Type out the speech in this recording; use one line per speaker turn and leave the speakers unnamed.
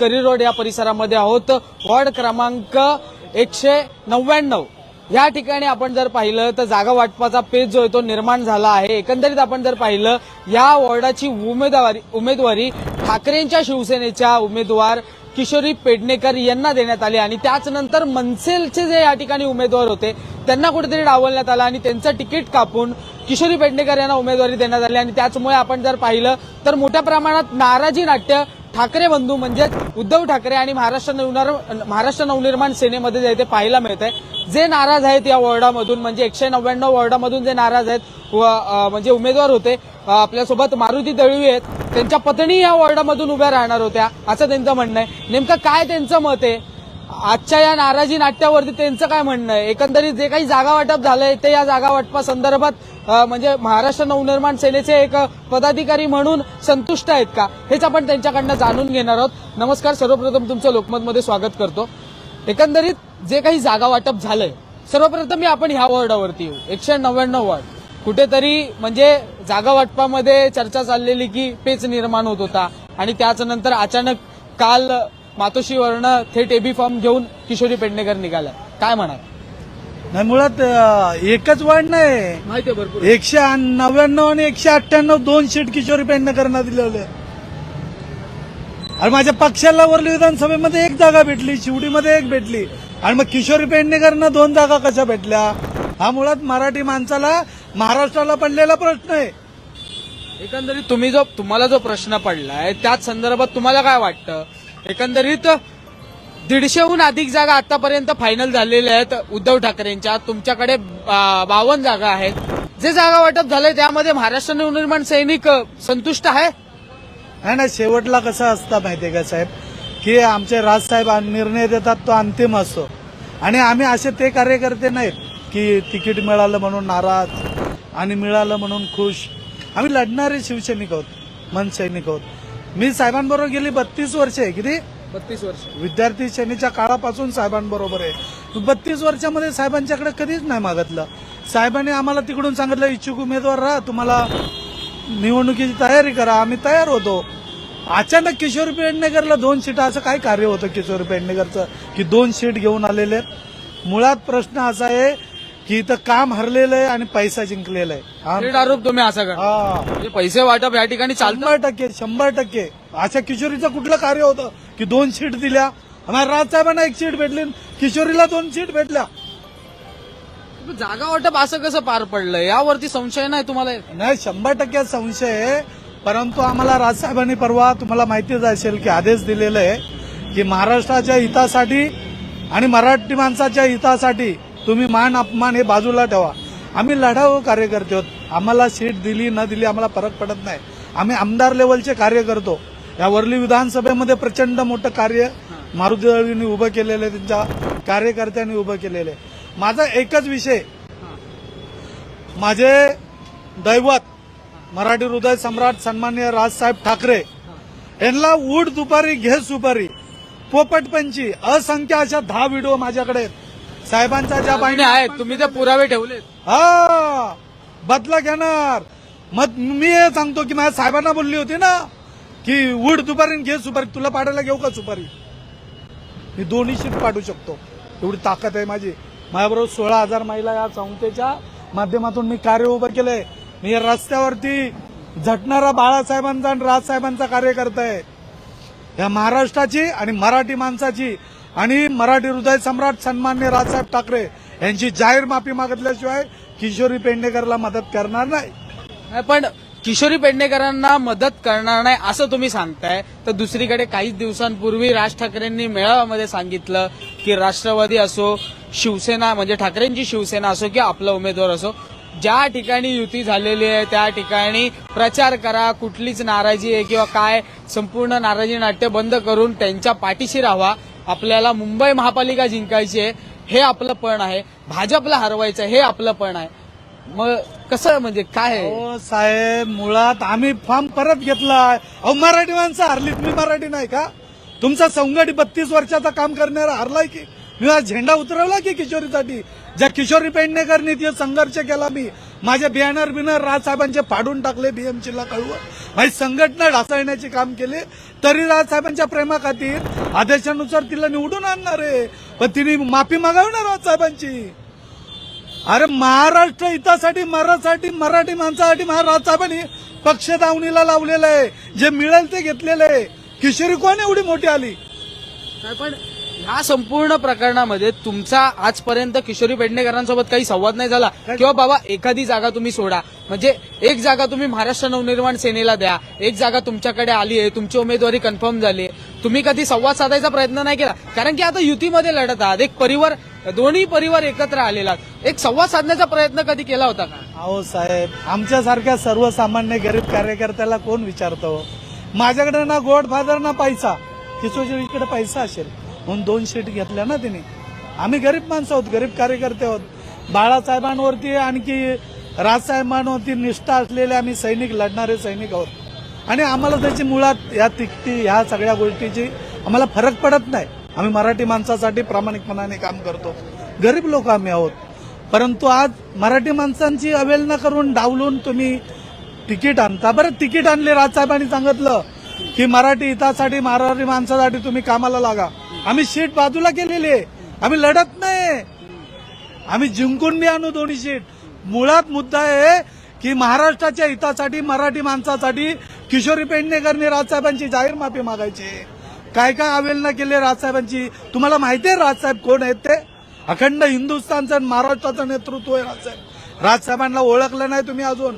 करी road या परिसरामध्ये आहोत. वॉर्ड क्रमांक एकशे नव्याण्णव. या ठिकाणी आपण जर पाहिलं तर जागा वाटपाचा पेज जो आहे तो निर्माण झाला आहे. एकंदरीत आपण जर पाहिलं या वॉर्डाची उमेदवारी उमेदवारी ठाकरेंच्या शिवसेनेच्या उमेदवार किशोरी पेडणेकर यांना देण्यात आली आणि त्याचनंतर मनसेलचे जे या ठिकाणी उमेदवार होते त्यांना कुठेतरी डावलण्यात आलं आणि त्यांचं तिकीट कापून किशोरी पेडणेकर यांना उमेदवारी देण्यात आली. आणि त्याचमुळे आपण जर पाहिलं तर मोठ्या प्रमाणात नाराजी नाट्य ठाकरे बंधू म्हणजेच उद्धव ठाकरे आणि महाराष्ट्र नवनिर्माण महाराष्ट्र नवनिर्माण सेनेमध्ये जे ते पाहायला मिळत आहे जे नाराज आहेत या वॉर्डामधून म्हणजे एकशे नव्याण्णव वॉर्डामधून जे नाराज आहेत व म्हणजे उमेदवार होते आपल्यासोबत मारुती दळवी आहेत. त्यांच्या पत्नी या वॉर्डामधून उभ्या राहणार होत्या असं त्यांचं म्हणणं आहे. नेमकं काय त्यांचं मत आहे? आजच्या या नाराजी नाट्यावरती त्यांचं काय म्हणणं आहे? एकंदरीत जे काही जागा वाटप झालंय ते या जागा वाटपासंदर्भात म्हणजे महाराष्ट्र नवनिर्माण सेनेचे एक पदाधिकारी म्हणून संतुष्ट आहेत का? हेच आपण त्यांच्याकडनं जाणून घेणार आहोत. नमस्कार सर्वप्रथम तुमचं लोकमतमध्ये स्वागत करतो. एकंदरीत जे काही जागा वाटप झालंय सर्वप्रथम मी आपण ह्या वॉर्डावरती येऊ. एकशे नव्याण्णव वॉर्ड. कुठेतरी म्हणजे जागा वाटपामध्ये चर्चा चाललेली की पेच निर्माण होत होता. आणि त्याच नंतर अचानक काल मातोश्रीवरनं थेट एबी फॉर्म घेऊन किशोरी पेडणेकर निघाला. काय म्हणाल?
नाही मुळात अं, एकच वाढ नाही.
माहिती आहे भरपूर.
एकशे नव्याण्णव आणि एकशे अठ्ठ्याण्णव दोन सीट किशोरी पेडणेकरांना दिलेले. आणि माझ्या पक्षाला वरली विधानसभेमध्ये एक जागा भेटली शिवडीमध्ये एक भेटली. आणि मग किशोरी पेडणेकरांना दोन जागा कशा भेटल्या? हा मुळात मराठी माणसाला महाराष्ट्राला पडलेला प्रश्न आहे.
एकंदरीत तुम्ही जो तुम्हाला जो प्रश्न पडलाय त्याच संदर्भात तुम्हाला काय वाटतं? एकंदरीत दीडशेहून अधिक जागा आतापर्यंत फायनल झालेल्या आहेत उद्धव ठाकरेंच्या. तुमच्याकडे बावन्न जागा आहेत. जे जागा वाटप झालंय त्यामध्ये महाराष्ट्र नवनिर्माण सैनिक संतुष्ट आहे?
नाही ना शेवटला कसं असतं माहितीये का साहेब? की आमचे राजसाहेब निर्णय देतात तो अंतिम असतो. आणि आम्ही असे ते कार्यकर्ते नाहीत की तिकीट मिळालं म्हणून नाराज आणि मिळालं म्हणून खुश. आम्ही लढणारे शिवसैनिक आहोत मनसैनिक आहोत. मी साहेबांबरोबर गेली बत्तीस वर्षे. किती?
बत्तीस वर्ष.
विद्यार्थी सेनेच्या काळापासून साहेबांबरोबर आहे. बत्तीस वर्षामध्ये साहेबांच्याकडे कधीच नाही मागितलं. साहेबांनी आम्हाला तिकडून सांगितलं इच्छुक उमेदवार राहा तुम्हाला निवडणुकीची तयारी करा आम्ही तयार होतो. अचानक किशोरी पेडणेकरला दोन सीट असं काय कार्य होतं किशोरी पेडणेकरचं? की दोन सीट घेऊन आलेले आहेत. मुळात प्रश्न असा आहे की इथं काम हरलेलं आहे आणि पैसा जिंकलेला आहे.
थेट आरोप तुम्ही असा करा.
हा.
म्हणजे पैसे वाटप या ठिकाणी चालतं
शंभर टक्के शंभर टक्के. अशा किशोरीचं कुठलं कार्य होतं? की दोन सीट दिल्या. आम्हाला राजसाहेबांना एक सीट भेटली किशोरीला दोन सीट भेटल्या.
जागा वाटप असं कसं पार पडलं? यावरती संशय नाही तुम्हाला?
नाही शंभर टक्के संशय आहे. परंतु आम्हाला राजसाहेबांनी परवा तुम्हाला माहितीच असेल की आदेश दिलेला आहे की महाराष्ट्राच्या हितासाठी आणि मराठी माणसाच्या हितासाठी तुम्ही मान अपमान हे बाजूला ठेवा. आम्ही लढाऊ कार्यकर्ते आहोत. आम्हाला सीट दिली न दिली आम्हाला फरक पडत नाही. आम्ही आमदार लेवलचे कार्य करतो या वर्ली विधानसभेमध्ये प्रचंड मोठं कार्य मारुती दळवींनी उभं केलेलं आहे त्यांच्या कार्यकर्त्यांनी उभं केलेलं आहे. माझा एकच विषय माझे दैवत मराठी हृदय सम्राट सन्मान्य राजसाहेब ठाकरे यांना उठ दुपारी घे सुपारी पोपटपंची असंख्य अशा दहा व्हिडिओ माझ्याकडे आहेत. साहेबांचा ज्या
आणि आहेत तुम्ही ते पुरावे ठेवलेत.
हा बदला घेणार. मग मी हे सांगतो की माझ्या साहेबांना बोलली होती ना की उड दुपारी घे सुपारी तुला पाडायला घेऊ का सुपारी? मी दोन्ही शीट पाडू शकतो. एवढी ताकद आहे माझी. माझ्याबरोबर सोळा हजार महिला या संस्थेच्या माध्यमातून मी कार्य उभं केलंय. मी या रस्त्यावरती झटणारा बाळासाहेबांचा आणि राजसाहेबांचा कार्यकर्ता आहे. या महाराष्ट्राची आणि मराठी माणसाची आणि मराठी हृदय सम्राट सन्मान्य राजसाहेब ठाकरे यांची जाहीर माफी मागितल्याशिवाय किशोरी पेडणेकरला मदत करणार नाही.
पण किशोरी पेडणेकरांना मदत करणार नाही असं तुम्ही सांगताय. तर दुसरीकडे काहीच दिवसांपूर्वी राज ठाकरेंनी मेळाव्यामध्ये सांगितलं की राष्ट्रवादी असो शिवसेना म्हणजे ठाकरेंची शिवसेना असो की आपला उमेदवार असो ज्या ठिकाणी युती झालेली आहे त्या ठिकाणी प्रचार करा कुठलीच नाराजी आहे किंवा काय संपूर्ण नाराजी नाट्य बंद करून त्यांच्या पाठीशी राहा. आपल्याला मुंबई महापालिका जिंकायची आहे हे आपलं पण आहे. भाजपला हरवायचं हे आपलं पण आहे. मग कसं म्हणजे काय
हो साहेब मुळात आम्ही फॉर्म परत घेतलाय अहो मराठी माणसं हरली तुम्ही मराठी नाही का? तुमचा संघट बत्तीस वर्षाचा काम करणारा हरलाय की? मी झेंडा उतरवला की किशोरीसाठी? ज्या किशोरी पेडणेकरनी ते संघर्ष केला मी माझे बॅनर बिनर राजसाहेबांचे फाडून टाकले बीएमसीला कळवून माझी संघटना ढासळण्याचे काम केले. तरी राजसाहेबांच्या प्रेमाखातीर आदेशानुसार तिला निवडून आणणार आहे. पण तिने माफी मागावी ना राजसाहेबांची अरे महाराष्ट्र हितासाठी मराठी मराठी माणसासाठी महाराजसाहेबांनी पक्ष दावणीला लावलेलं आहे. जे मिळेल ते घेतलेलं आहे. किशोरी कोण एवढी मोठी आली?
पण ह्या संपूर्ण प्रकरणामध्ये तुमचा आजपर्यंत किशोरी पेडणेकरांसोबत काही संवाद नाही झाला. किंवा बाबा एखादी जागा तुम्ही सोडा. म्हणजे एक जागा तुम्ही महाराष्ट्र नवनिर्माण सेनेला द्या. एक जागा तुमच्याकडे आली आहे तुमची उमेदवारी कन्फर्म झाली आहे. तुम्ही कधी संवाद साधायचा प्रयत्न नाही केला. कारण की आता युतीमध्ये लढत आहात. एक परिवार दोन्ही परिवार एकत्र आलेला एक संवाद साधण्याचा प्रयत्न कधी केला होता का?
अहो साहेब आमच्यासारख्या सर्वसामान्य गरीब कार्यकर्त्याला कोण विचारतो? माझ्याकडे ना गोड फादर ना पैसा. किशोरीकडे पैसा असेल. म्हणून दोन शीट घेतल्या ना तिने. आम्ही गरीब माणसं आहोत गरीब कार्यकर्ते आहोत. बाळासाहेबांवरती आणखी राजसाहेबांवरती निष्ठा असलेले आम्ही सैनिक लढणारे सैनिक आहोत. आणि आम्हाला त्याची मुळात या तिकटी ह्या सगळ्या गोष्टीची आम्हाला फरक पडत नाही. आम्ही मराठी माणसासाठी प्रामाणिकपणाने काम करतो. गरीब लोक आम्ही आहोत. परंतु आज मराठी माणसांची अवहेलना करून डावलून तुम्ही तिकीट आणता. बरं तिकीट आणले राजसाहेबांनी सांगितलं की मराठी हितासाठी मराठी माणसासाठी तुम्ही कामाला लागा. आम्ही सीट बाजूला केलेली आहे. आम्ही लढत नाही. आम्ही जिंकून बी आणू दोन्ही सीट. मुळात मुद्दा आहे की महाराष्ट्राच्या हितासाठी मराठी माणसासाठी किशोरी पेडणेकरने राजसाहेबांची जाहीर माफी मागायची काय काय अवेलना केली राजसाहेबांची? तुम्हाला माहिती आहे राजसाहेब कोण आहेत ते? अखंड हिंदुस्थानचं आणि महाराष्ट्राचं नेतृत्व आहे राजसाहेब. राजसाहेबांना ओळखलं नाही तुम्ही अजून.